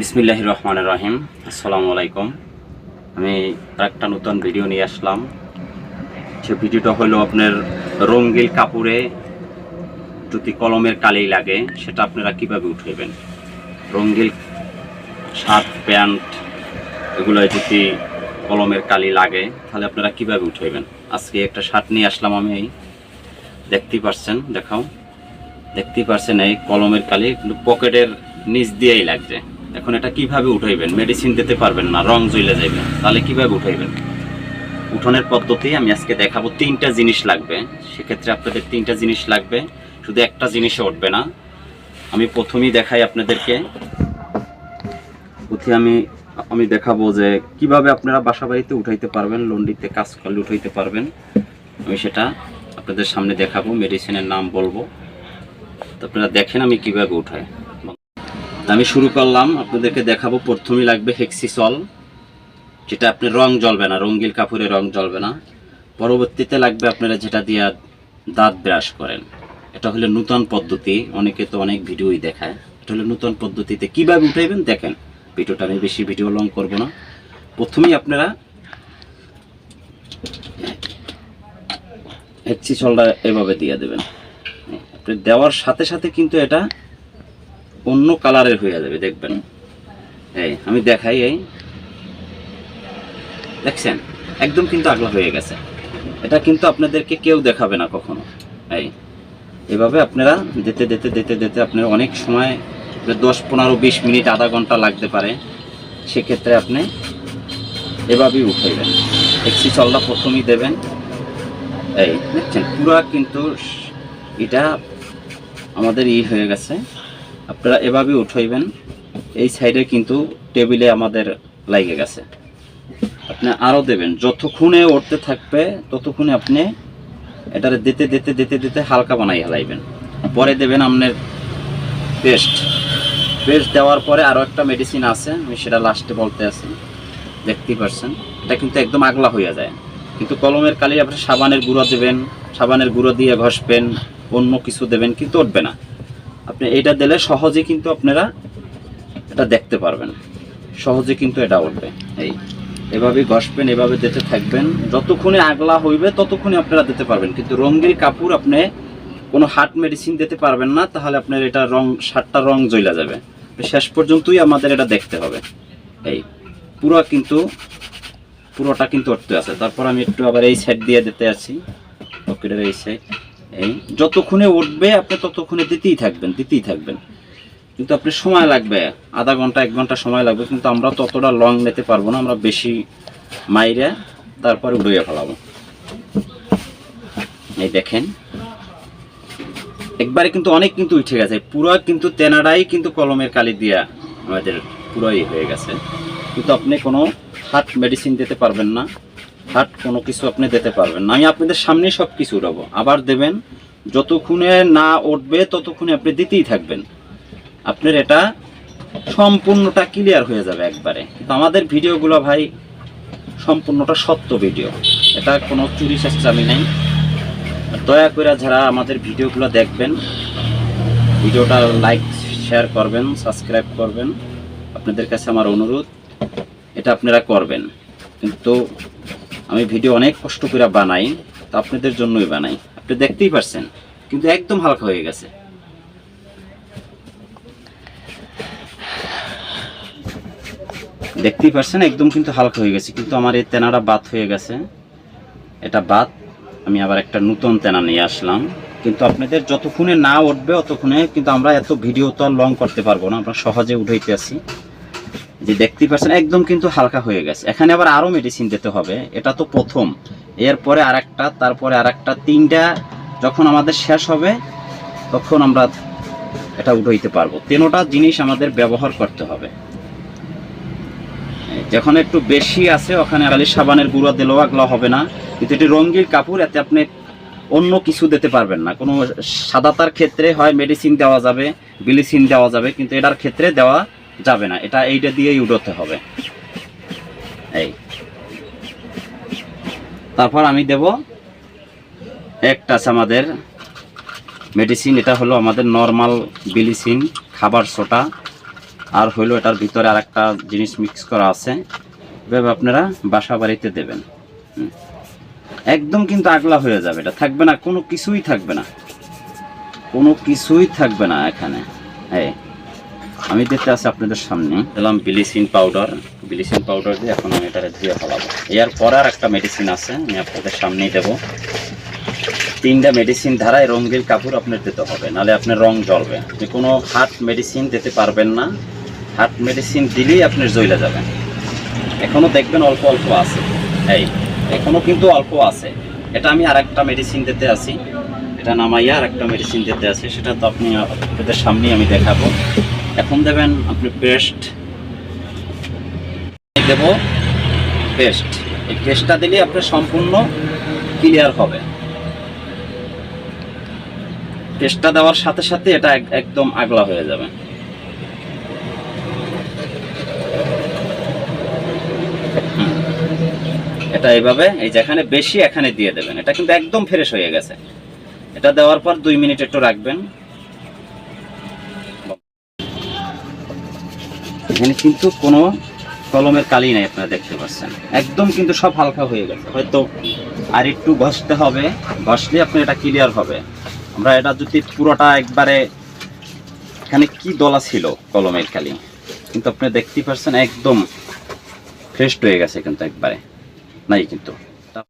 বিসমিল্লাহ রহমান রাহিম আসসালামু আলাইকুম আমি একটা নতুন ভিডিও নিয়ে আসলাম। সে ভিডিওটা হলো আপনার রঙ্গিল কাপড়ে যদি কলমের কালি লাগে, সেটা আপনারা কীভাবে উঠাইবেন? রঙ্গিল শার্ট, প্যান্ট এগুলো যদি কলমের কালি লাগে, তাহলে আপনারা কীভাবে উঠাইবেন? আজকে একটা শার্ট নিয়ে আসলাম আমি। এই দেখতেই পারছেন? দেখাও। দেখতেই পারছেন, এই কলমের কালি কিন্তু পকেটের নিচ দিয়েই লাগছে। এখন এটা কীভাবে উঠাইবেন? মেডিসিন দিতে পারবেন না, রং জ্বলে যাবে তাহলে কীভাবে উঠাইবেন? উঠোনের পদ্ধতি আমি আজকে দেখাবো। তিনটা জিনিস লাগবে। সেক্ষেত্রে আপনাদের তিনটা জিনিস লাগবে। শুধু একটা জিনিসে উঠবে না। আমি প্রথমেই দেখাই আপনাদেরকে। প্রথমে আমি আমি দেখাবো যে কীভাবে আপনারা বাসা বাড়িতে উঠাইতে পারবেন, লন্ডিতে কাজ করলে উঠাইতে পারবেন। আমি সেটা আপনাদের সামনে দেখাবো মেডিসিনের নাম বলব। তো আপনারা দেখেন আমি কীভাবে উঠাই। আমি শুরু করলাম, আপনাদেরকে দেখাবো প্রথমেই লাগবে হেক্সিসল, যেটা আপনি রং জ্বলবে না রঙ্গিল কাপড়ে রং জ্বলবে না। পরবর্তীতে লাগবে আপনারা যেটা দিয়ে দাঁত ব্রাশ করেন। এটা হলো নূতন পদ্ধতি, অনেকে তো অনেক ভিডিওই দেখায়। এটা হলো নূতন পদ্ধতিতে কীভাবে উঠাইবেন, দেখেন। ভিডিওটা আমি বেশি ভিডিও লং করব না। প্রথমেই আপনারা হেক্সিসলটা এভাবে দিয়ে দেবেন। আপনি দেওয়ার সাথে সাথে কিন্তু এটা অন্য কালারের হয়ে যাবে, দেখবেন। এই, আমি দেখাই এই। দেখছেন? একদম কিন্তু আগলা হয়ে গেছে। এটা কিন্তু আপনাদেরকে কেউ দেখাবে না কখনো। এই, এভাবে আপনারা দিতে দিতে দিতে দিতে আপনার অনেক সময় দশ, পনেরো, বিশ মিনিট, আধা ঘণ্টা লাগতে পারে। সেক্ষেত্রে আপনি এভাবেই উঠাইবেন। একসি চলটা প্রথমেই দেবেন। এই, দেখছেন? পুরা কিন্তু এটা আমাদের ই হয়ে গেছে। আপনারা এভাবে উঠাইবেন। এই সাইডে কিন্তু টেবিলে আমাদের লাগে গেছে। আপনি আরও দেবেন। যতক্ষণে উঠতে থাকবে, ততক্ষণে আপনি এটারে দিতে দিতে দিতে দিতে হালকা বানাই হেলাইবেন পরে দেবেন আপনার পেস্ট। পেস্ট দেওয়ার পরে আরও একটা মেডিসিন আছে, আমি সেটা লাস্টে বলতে আছি। দেখতেই পারছেন। এটা কিন্তু একদম আগলা হয়ে যায়। কিন্তু কলমের কালি আপনি সাবানের গুঁড়ো দেবেন, সাবানের গুঁড়ো দিয়ে ঘষবেন, অন্য কিছু দেবেন, কিন্তু উঠবে না। আপনি এটা দিলে সহজে কিন্তু আপনারা এটা দেখতে পারবেন। সহজে কিন্তু এটা উঠবে। এই, এভাবে ঘষবেন, এভাবে দিতে থাকবেন। যতক্ষণে আগলা হইবে, ততক্ষণে আপনারা দিতে পারবেন। কিন্তু রঙ্গিল কাপড় আপনি কোনো হার্ট মেডিসিন দিতে পারবেন না, তাহলে আপনার এটা রং শার্টটা রং জ্বলা যাবে। শেষ পর্যন্তই আমাদের এটা দেখতে হবে। এই, পুরো কিন্তু, পুরোটা কিন্তু উঠতে আছে। তারপর আমি একটু আবার এই সাইড দিয়ে দিতে আছি। পকেটের এই সাইড এই যতক্ষণে উঠবে, আপনি ততক্ষণে দিতেই থাকবেন দিতেই থাকবেন। কিন্তু আপনি সময় লাগবে, আধা ঘণ্টা, এক ঘণ্টা সময় লাগবে, কিন্তু আমরা ততটা লং নিতে পারব না, আমরা বেশি মাইরে তারপরে উড়িয়ে ফেলাবো। এই দেখেন, একবারে কিন্তু অনেক কিন্তু উঠে গেছে, পুরো কিন্তু তেনারাই কিন্তু কলমের কালি দিয়া আমাদের পুরোই হয়ে গেছে। কিন্তু আপনি কোনো হাত মেডিসিন দিতে পারবেন না। হার্ট কোনো কিছু আপনি দিতে পারবেন না। আমি আপনাদের সামনে সব কিছু উঠাবো আবার দেবেন, যতক্ষণে না উঠবে, ততক্ষণে আপনি দিতেই থাকবেন। আপনার এটা সম্পূর্ণটা ক্লিয়ার হয়ে যাবে একবারে। কিন্তু আমাদের ভিডিওগুলো ভাই, সম্পূর্ণটা সত্য ভিডিও। এটা কোনো চুরি চেষ্টামি নেই। দয়া করে যারা আমাদের ভিডিওগুলো দেখবেন, ভিডিওটা লাইক শেয়ার করবেন সাবস্ক্রাইব করবেন। আপনাদের কাছে আমার অনুরোধ, এটা আপনারা করবেন। কিন্তু আমি ভিডিও অনেক কষ্ট করে বানাই, তো আপনাদের জন্যই বানাই। আপনি দেখতেই পারছেন, কিন্তু একদম হালকা হয়ে গেছে। দেখতেই পারছেন, একদম কিন্তু হালকা হয়ে গেছে, কিন্তু আমার এই তেনাটা বাদ হয়ে গেছে। এটা বাদ, আমি আবার একটা নতুন তেনা নিয়ে আসলাম। কিন্তু আপনাদের যতক্ষণে না উঠবে, অতক্ষণে কিন্তু আমরা এত ভিডিও তো আর লং করতে পারব না, আমরা সহজে উঠাইতে আসি যে দেখতেই পাচ্ছেন, একদম কিন্তু হালকা হয়ে গেছে। এখানে আবার আরও মেডিসিন দিতে হবে, এটা তো প্রথম। এরপরে আর একটা তারপরে আর একটা তিনটা যখন আমাদের শেষ হবে, তখন আমরা এটা উঠাইতে পারব। তেনোটা জিনিস আমাদের ব্যবহার করতে হবে। যখন একটু বেশি আছে, ওখানে খালি সাবানের গুঁড়ো দিলেও এগুলো হবে না। কিন্তু এটি রঙ্গিল কাপড়, এতে আপনি অন্য কিছু দিতে পারবেন না। কোনো সাদাতার ক্ষেত্রে হয় মেডিসিন দেওয়া যাবে বিলিসিন দেওয়া যাবে, কিন্তু এটার ক্ষেত্রে দেওয়া যাবে না। এটা এইটা দিয়েই উঠোতে হবে। এই। তারপর আমি দেব। একটা আছে আমাদের মেডিসিন এটা হলো আমাদের নর্মাল বিলিসিন খাবার সোটা আর হইল এটার ভিতরে আর একটা জিনিস মিক্স করা আছে। এভাবে আপনারা বাসা বাড়িতে দেবেন। একদম কিন্তু আগলা হয়ে যাবে। এটা থাকবে না, কোনো কিছুই থাকবে না। কোনো কিছুই থাকবে না এখানে। এই। আমি দিতে আছি আপনাদের সামনে। দিলাম বিলিসিন পাউডার। বিলিসিন পাউডার দিয়ে এখন আমি এটা ধুয়ে ফেলাবো। এর পরে আর একটা মেডিসিন আছে, আমি আপনাদের সামনেই দেবো। তিনটা মেডিসিন ধারায় রঙিন কাপড় আপনার দিতে হবে, নাহলে আপনার রং জ্বলবে। যে কোনো হার্ট মেডিসিন দিতে পারবেন না। হার্ট মেডিসিন দিলেই আপনার জ্বলে যাবেন এখনও দেখবেন অল্প অল্প আছে। এই এখনও কিন্তু অল্প আছে। এটা আমি আর একটা মেডিসিন দিতে আছি। এটা নামাইয়া আর একটা মেডিসিন দিতে আছে। সেটা তো আপনি আপনাদের সামনেই আমি দেখাবো। এখন দেবেন আপনি পেস্ট দেব পেস্ট এই পেস্টটা দিলে আপনার সম্পূর্ণ ক্লিয়ার হবে। পেস্টটা দেওয়ার সাথে সাথে এটা একদম আগলা হয়ে যাবে। এটা এইভাবে, এই যেখানে বেশি এখানে দিয়ে দেবেন। এটা কিন্তু একদম ফ্রেশ হয়ে গেছে। এটা দেওয়ার পর দুই মিনিট একটু রাখবেন। এখানে কিন্তু কোনো কলমের কালি নাই আপনারা দেখতে পাচ্ছেন। একদম কিন্তু সব হালকা হয়ে গেছে। হয়তো আর একটু ঘষতে হবে। ঘষলে আপনি এটা ক্লিয়ার হবে। আমরা এটা যদি পুরোটা একবারে এখানে কি দলা ছিল কলমের কালি? কিন্তু আপনি দেখতেই পাচ্ছেন একদম ফ্রেশ হয়ে গেছে কিন্তু একবারে। নাই কিন্তু।